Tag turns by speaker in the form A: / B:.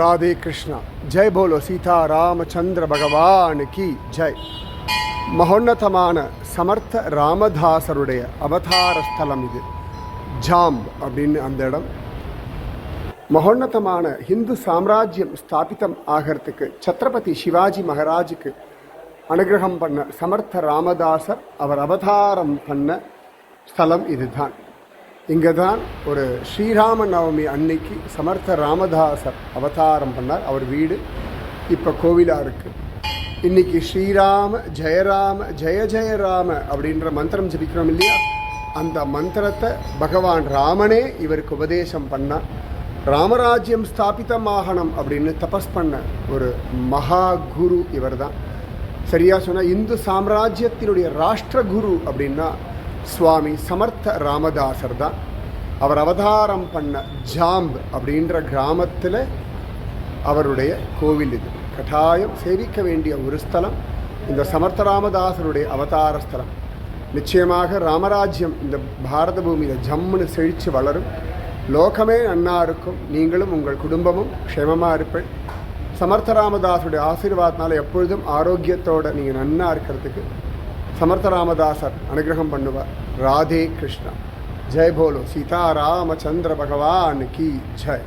A: ராதே கிருஷ்ணா. ஜெய் போலோ சீதா ராமச்சந்திர பகவானுக்கு கி ஜெய். மகோன்னதமான சமர்த்த ராமதாசருடைய அவதார ஸ்தலம் இது. ஜாம் அப்படின்னு அந்த இடம். மகோன்னதமான ஹிந்து சாம்ராஜ்யம் ஸ்தாபிதம் ஆகிறதுக்கு சத்ரபதி சிவாஜி மகாராஜுக்கு அனுகிரகம் பண்ண சமர்த்த ராமதாசர் அவர் அவதாரம் பண்ண ஸ்தலம் இதுதான். இங்கே தான் ஒரு ஸ்ரீராம நவமி அன்னைக்கு சமர்த்த ராமதாசர் அவதாரம் பண்ணார். அவர் வீடு இப்போ கோவிலாக இருக்குது இன்னைக்கு ஸ்ரீராம ஜெயராம ஜெய ஜெயராம அப்படின்ற மந்திரம் ஜபிக்கிறோம் இல்லையா? அந்த மந்திரத்தை பகவான் ராமனே இவருக்கு உபதேசம் பண்ணார் ராமராஜ்யம் ஸ்தாபிதமாகணும் அப்படின்னு தபஸ் பண்ண ஒரு மகா குரு இவர் தான் சரியாக சொன்னால் இந்து சாம்ராஜ்யத்தினுடைய ராஷ்டிர குரு அப்படின்னா சுவாமி சமர்த்த ராமதாசர் தான் அவர் அவதாரம் பண்ண ஜாம்ப் அப்படின்ற கிராமத்தில் அவருடைய கோவில் இது. கட்டாயம் சேவிக்க வேண்டிய ஒரு ஸ்தலம் இந்த சமர்த்த ராமதாசருடைய அவதார ஸ்தலம். நிச்சயமாக ராமராஜ்யம் இந்த பாரத பூமியில் ஜம்முன்னு செழித்து வளரும். லோகமே நன்னா இருக்கும். நீங்களும் உங்கள் குடும்பமும் க்ஷேமமாக இருப்பேன் சமர்த்த ராமதாசுடைய ஆசீர்வாதத்தினால எப்பொழுதும் ஆரோக்கியத்தோடு நீங்கள் நன்னா இருக்கிறதுக்கு சமர்த்த ராமதாசர் அனுகிரகம் பண்ணுவார் ராதே கிருஷ்ணா ஜெய் போலோ சீதா ராமச்சந்திர பகவான் கி ஜெய்